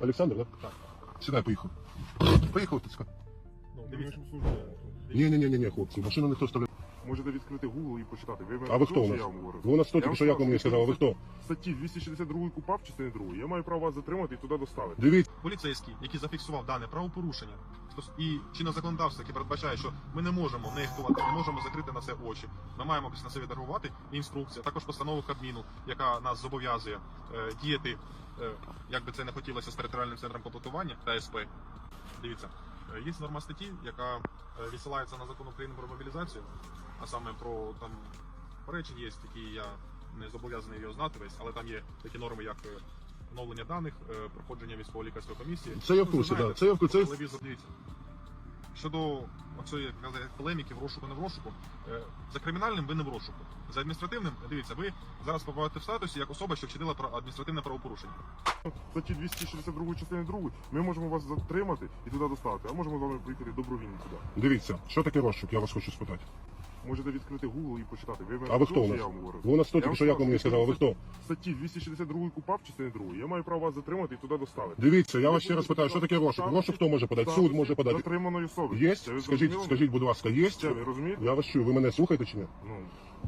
Олександр, так? Так. Сідай, поїхав. Поїхав. Ну, ж в службі. Ні, ні, ні, ні, ні, хлопці, машину ніхто ставляє. Можете відкрити Google і почитати. Ви А ви хто у що нас? Я вам говорю. Ви у нас хто Я тільки вам що як ви сказав, мені сказали, ви хто? Статті 262 КУПАП, частини 2. Я маю право вас затримати і туди доставити. Дивіться, Поліцейський, який зафіксував дане правопорушення, стос- і чинне законодавство, яке передбачає, що ми не можемо нехтувати, не можемо закрити на це очі. Ми маємо якось на це відреагувати. І інструкція, також постанова Кабміну, яка нас зобов'язує е, діяти, е, як би це не хотілося з територіальним центром комплектування та СП. Дивіться, є норма статті, яка е, відсилається на закон України про мобілізацію, а саме про там речі є, які я не зобов'язаний його знати весь, але там є такі норми, як е, оновлення даних, е, проходження військово-лікарської комісії. це я в курсі, так. Це я в курсі. Телевізор, дивіться. Щодо оцієї полеміки в розшуку, не в розшуку, е, за кримінальним ви не в розшуку. За адміністративним, дивіться, ви зараз побуваєте в статусі як особа, що вчинила адміністративне правопорушення. Статті 262 частини 2 ми можемо вас затримати і туди доставити, а можемо з вами приїхати добровільно туди. Дивіться, що таке розшук, я вас хочу спитати. Можете відкрити Google і почитати. Ви А ви хто у нас? Я вам говорю. Ви у нас хто Я тільки вам що як ви сказав, мені сказали, ви хто? Статті 262 КУПАП, частини 2. Я маю право вас затримати і туди доставити. Дивіться, я вас ще раз питаю, що таке розшук? Розшук хто може подати? Суд може подати. Затриманої особи. Є? Це ви Скажіть, зрозуміли? скажіть, будь ласка, є? Це ви розумієте? Я вас чую, ви мене слухаєте чи ні? Ну,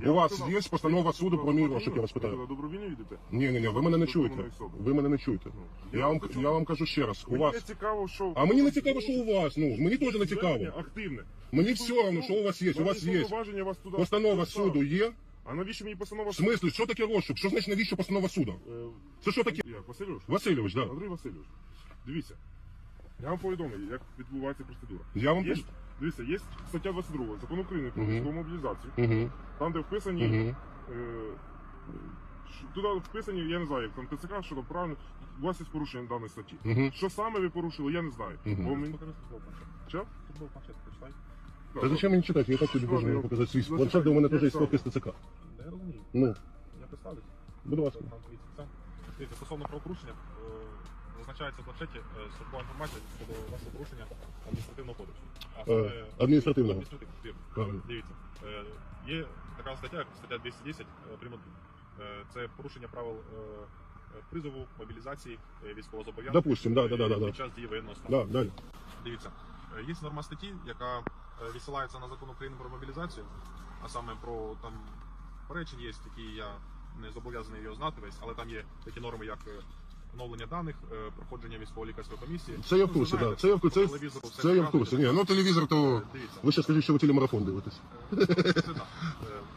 У вас є постанова суду про мій розшук, я вас питаю? Добровільно йдете? Ні, ні, ні, ви мене не чуєте. Ви мене не чуєте. Ну, Я вам, я вам кажу ще раз, у вас. цікаво, що... А мені не цікаво, що у вас. Ну, мені теж не цікаво. Активне. Мені все одно, що у вас є. У вас є постанова суду є. А навіщо мені постанова В смислі, що таке розшук? Що значить навіщо постанова суду? Е, Це що таке? Як, Васильович? Васильович, да. Андрій Васильович, дивіться. Я вам повідомлю, як відбувається процедура. Я вам Є, дивіться, є стаття 22 Закон України про Мгм. військову мобілізацію, Угу, там, де вписані, угу. е, ш- туди вписані, я не знаю, як там ТЦК, що там правильно, у вас є порушення даної статті. Угу. Що саме ви порушили, я не знаю. Мгм. Бо мені... Що? Та зачем мені читати? Я так тобі можу я- показати свій зачитай, планшет, де у мене теж є сфотки з ТЦК. Я розумію. Ну, Я представлюсь. будь ласка. Там дивіться, це. Дивіться, стосовно правопорушення, е, зазначається в планшеті е, службова інформація щодо вашого порушення адміністративного кодексу. А саме- Е, адміністративного. Адміністративного, Дивіться, е, є така стаття, як стаття 210 е, прим. 1. Це порушення правил призову, мобілізації військовозобов'язаних Допустим, да, да, да, да, да. під час дії воєнного стану. Да, далі. Дивіться, є норма статті, яка відсилається на закон України про мобілізацію, а саме про там речі є, які я не зобов'язаний його знати весь, але там є такі норми, як оновлення даних, е, проходження військово-лікарської комісії. Це я в курсі, так. Це я в курсі. Це, я в курсі. Ні, ну телевізор, то. Ви ще скажіть, що ви телемарафон дивитесь. Е. Е,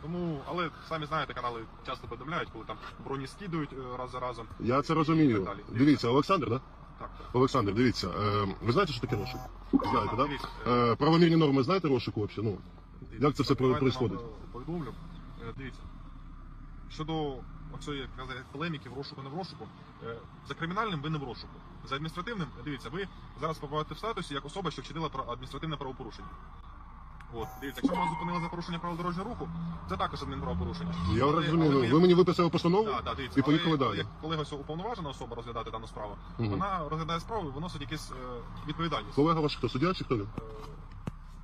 Тому, але самі знаєте, канали часто повідомляють, коли там броні скидують раз за разом. Я це розумію. Дивіться, Олександр, так? Так, так. Олександр, дивіться, ви знаєте, що таке розшук? Знаєте, Так, правомірні норми знаєте розшуку взагалі? Ну, Як це все е, Повідомлю. Дивіться. Щодо оцієї полеміки в розшуку, не в розшуку, е, за кримінальним ви не в розшуку. За адміністративним, дивіться, ви зараз побуваєте в статусі як особа, що вчинила про адміністративне правопорушення. От, дивіться, якщо вас зупинили за порушення правил дорожнього руху, це також адмінправопорушення. я Але- розумію. але Ну, ви мені виписали постанову Да, да, дивіться, і поїхали але, далі. Як колега ось уповноважена особа розглядати дану справу, Мгм. вона розглядає справу і виносить якісь е, відповідальність. Колега ваш хто? Суддя чи хто? він? Е,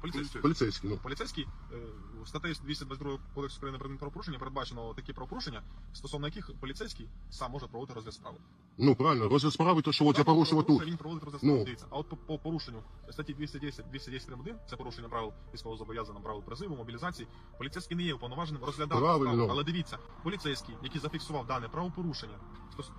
поліцейський. Поліцейський, ну. Поліцейський е, в статтею 222 Кодексу України про правопорушення передбачено такі правопорушення, стосовно яких поліцейський сам може проводити розгляд справи. Ну, правильно, розгляд справи, то що от я порушив правопорушення, отут. Він проводить розгляд Ну. Дивіться, а от по, по порушенню статті 210, 210 1 це порушення правил військовозобов'язаного правил призиву, мобілізації. Поліцейський не є уповноваженим розглядати Правильно. Але дивіться, поліцейський, який зафіксував дане правопорушення,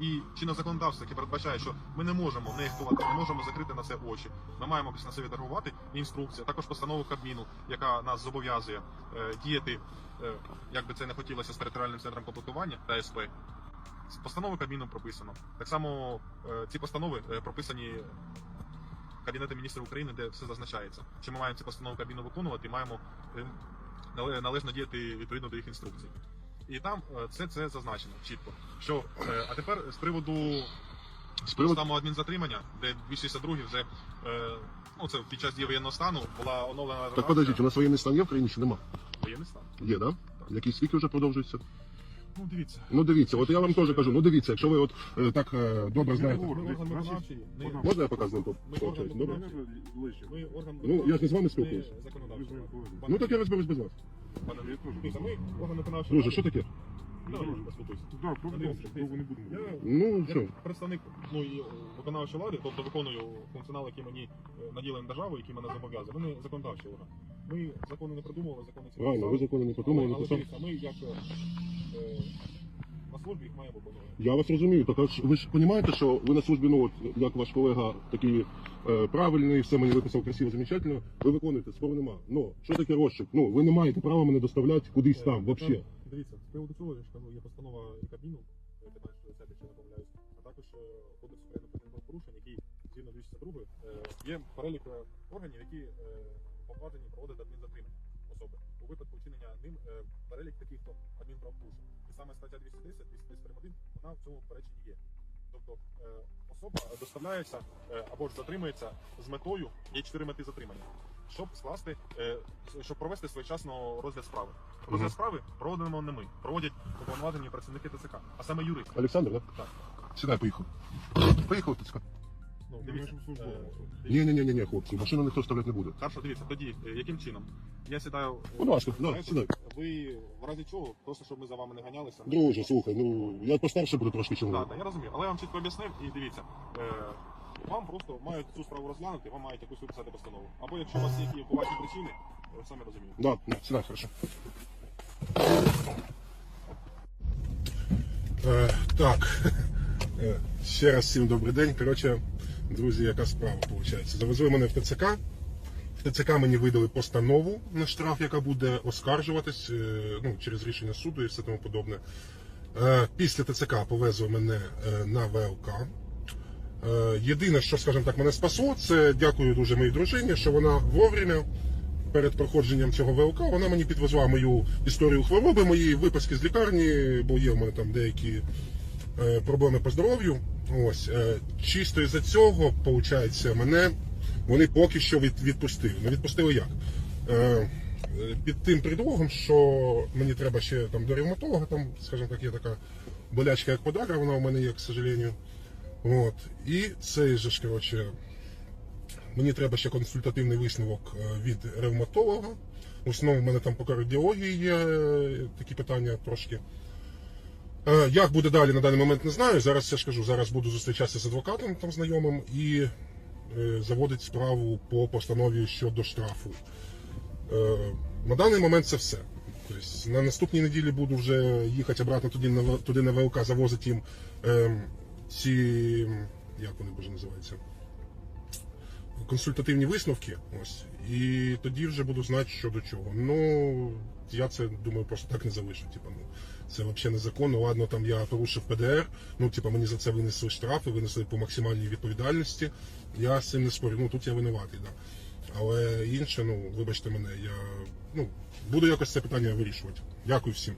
і чинне законодавство, яке передбачає, що ми не можемо нехтувати, не можемо закрити на це очі. Ми маємо на це відреагувати. Інструкція, також постанова Кабміну, яка нас зобов'язує е, діяти, е, як би це не хотілося з територіальним центром комплектування та СП. Постанови Кабміну прописано. Так само е, ці постанови е, прописані Кабінетом міністрів України, де все зазначається. Чи ми маємо ці постанови Кабміну виконувати, і маємо е, належно діяти відповідно до їх інструкцій. І там е, все це зазначено чітко. Що, е, а тепер з приводу З приводу самого адмінзатримання, де 262 вже ну це під час дії воєнного стану була оновлена Так подождіть, у нас воєнний стан є в країні чи нема? воєнний стан. Є, да? Який скільки вже продовжується? Ну дивіться. Ну дивіться, от я вам теж кажу, ну дивіться, якщо ви от е, так е, добре знаєте. Ми орган виконавчий, Можна я показую тут? Ми орган добре? Ми орган Ну, я ж не з вами спілкуюсь. законодавчий. Ну так я розберусь без вас. Пане, Я теж. Дивіться, ми орган виконавчий. Друже, що таке? Да, довго не будемо. Ну, Я все. представник ну, і виконавчої влади, тобто виконую функціонал, який мені е, наділені державою, який мене зобов'язує. Ми не законодавчий орган. Ми закони не придумували, закони ці Правильно, ви закони не придумали, Але, але написали. дивіться, ми як е, на службі їх маємо виконувати. Я вас розумію, так ви ж розумієте, що ви на службі, ну от як ваш колега такий е, правильний, все мені виписав красиво, замечательно, ви виконуєте, спору нема. Ну, що таке розшук? Ну, ви не маєте права мене доставляти кудись Е, там, взагалі. Дивіться, з приводу цього, ж кажу, є постанова і Кабміну, е, 1560, якщо не помиляюсь, а також е, Кодекс України про порушень, який згідно 202 е, є перелік е, органів, які покладені проводити адмінзатримання особи. У випадку вчинення ним перелік таких то адмінправопорушень. І саме стаття 210, 231, вона в цьому переченні є. Тобто е, особа доставляється е, або ж затримується з метою, є чотири мети затримання. Щоб скласти, е, щоб провести своєчасно розгляд справи. Розгляд угу. справи проводимо не ми, проводять уповноважені працівники ТЦК, а саме юрист. Олександр, так? Так. Сідай, поїхав. Поїхав, ТЦК. Ну, службові. Ні, ні, ні, ні, хлопці, машину ніхто ставляти не буде. Хорошо, дивіться, тоді е, яким чином? Я сідаю. е, Будь ласка, да, знаєте, сідай. Ви в разі чого, просто щоб ми за вами не ганялися. Друже, слухай, ну я постарше буду трошки Так, чоловік. так, я розумію. Але я вам чітко об'яснив і дивіться. Е, вам просто мають цю справу розглянути, вам мають якусь виписати постанову. Або якщо у вас є які поважні причини, ви самі розумієте. Да, да, сідай, хорошо. Е, так, Е, ще раз всім добрий день. Коротше, друзі, яка справа виходить? Завезли мене в ТЦК. В ТЦК мені видали постанову на штраф, яка буде оскаржуватись е, ну, через рішення суду і все тому подобне. Е, Після ТЦК повезли мене е, на ВЛК. Єдине, що, скажімо так, мене спасло, це дякую дуже моїй дружині, що вона вовремя перед проходженням цього ВЛК вона мені підвезла мою історію хвороби, мої виписки з лікарні, бо є в мене там деякі проблеми по здоров'ю. Ось е, чисто із-за цього, виходить, мене вони поки що відпустили. Ну відпустили як? Е, під тим предлогом, що мені треба ще там до ревматолога, там, скажімо так, є така болячка, як подагра, вона у мене є, к сожалению. От. І цей же ж, коротше, Мені треба ще консультативний висновок е, від ревматолога. В основному в мене там по кардіології є такі питання трошки. Е, Як буде далі на даний момент не знаю. Зараз я ж кажу, зараз буду зустрічатися з адвокатом там знайомим і заводить заводити справу по постанові щодо штрафу. Е, На даний момент це все. Тобто, на наступній неділі буду вже їхати обратно туди на, туди на ВЛК, завозити їм е, ці. Як вони боже називаються? Консультативні висновки. Ось. І тоді вже буду знати, що до чого. Ну, я це думаю, просто так не залишу. Типа, ну, це взагалі незаконно. Ладно, там я порушив ПДР, ну, типа, мені за це винесли штрафи, винесли по максимальній відповідальності. Я з цим не спорю. Ну, тут я винуватий, да. Але інше, ну, вибачте мене, я ну, буду якось це питання вирішувати. Дякую всім.